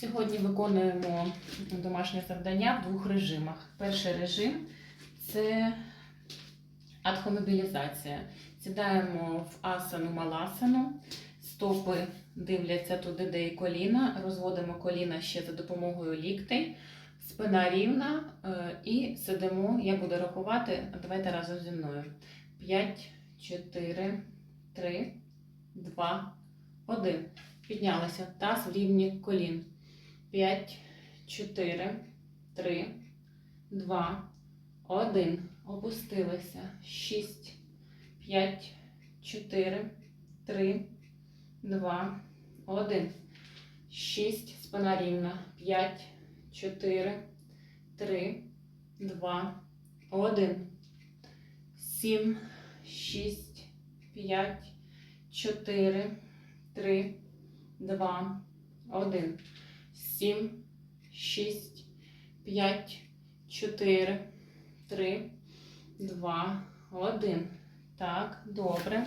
Сьогодні виконуємо домашнє завдання в двох режимах. Перший режим це адхомобілізація. Сідаємо в асану маласану, стопи дивляться туди, де і коліна, розводимо коліна ще за допомогою ліктей, спина рівна е, і сидимо. Я буду рахувати. Давайте разом зі мною. 5, 4, 3, 2, 1. Піднялися. Таз в рівні колін. 5, 4, 3, 2, 1. Опустилися. 6, 5, 4, 3, 2, 1. 6. Спина рівна. 5, 4, 3, 2, 1. 7, 6, 5, 4, 3, 2, 1. 7, 6, 5, 4, 3, 2, 1. Так, добре.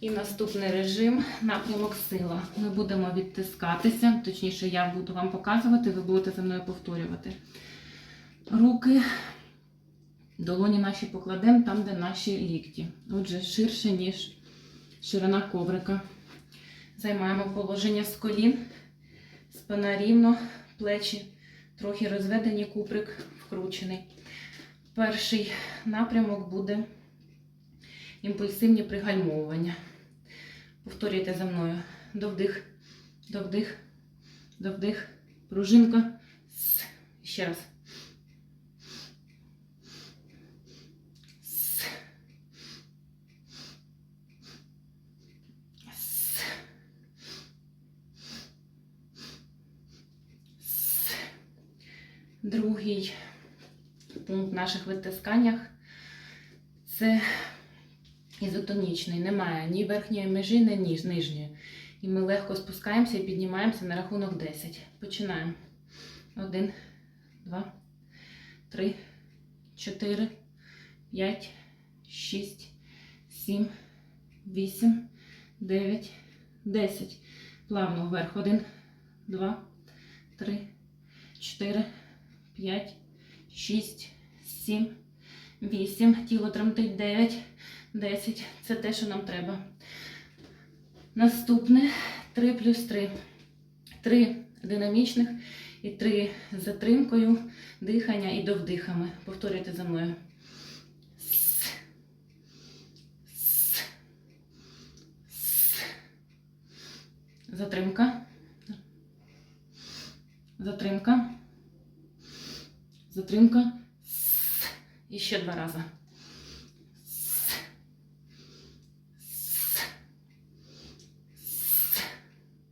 І наступний режим напрямок сила. Ми будемо відтискатися, точніше, я буду вам показувати, ви будете за мною повторювати. Руки, долоні наші покладемо там, де наші лікті. Отже, ширше, ніж ширина коврика. Займаємо положення з колін, спина рівно, плечі трохи розведені, куприк вкручений. Перший напрямок буде імпульсивні пригальмовування. Повторюйте за мною. Довдих, довдих, довдих, пружинка. Ще раз. Другий пункт в наших витисканнях це ізотонічний. Немає ні верхньої межі, ні нижньої. І ми легко спускаємося і піднімаємося на рахунок 10. Починаємо. 1, 2, 3, 4, 5, 6, 7, 8, 9, 10. Плавно вверх. 1, 2, 3, 4, 5, 6, 7, 8. Тіло тремтить 9, 10. Це те, що нам треба. Наступне 3 плюс 3. 3 динамічних і 3 з затримкою, дихання і довдихами. Повторюйте за мною. Затримка. Затримка. Затримка. І ще два рази.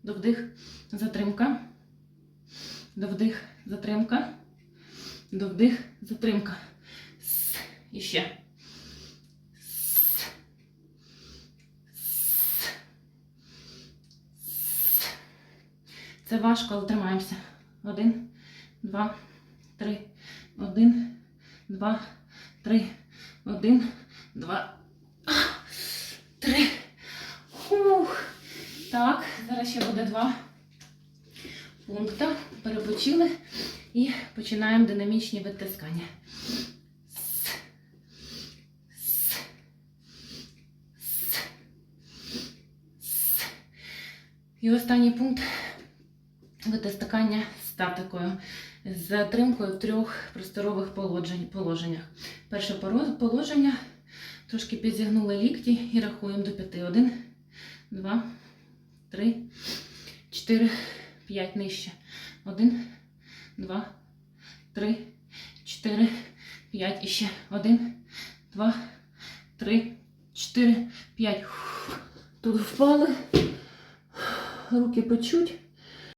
Довдих, затримка. Довдих, затримка. Довдих, затримка. І ще. Це важко, але тримаємося. Один, два, три. Один, два, три. Один, два, три. Ух. Так, зараз ще буде два пункти. Перепочили і починаємо динамічні витискання. І останній пункт витискання статикою з затримкою в трьох просторових положеннях. Перше положення. Трошки підзігнули лікті і рахуємо до п'яти. Один, два, три, чотири, п'ять нижче. Один, два, три, чотири, п'ять. І ще. Один, два, три, чотири, п'ять. Тут впали. Руки почуть.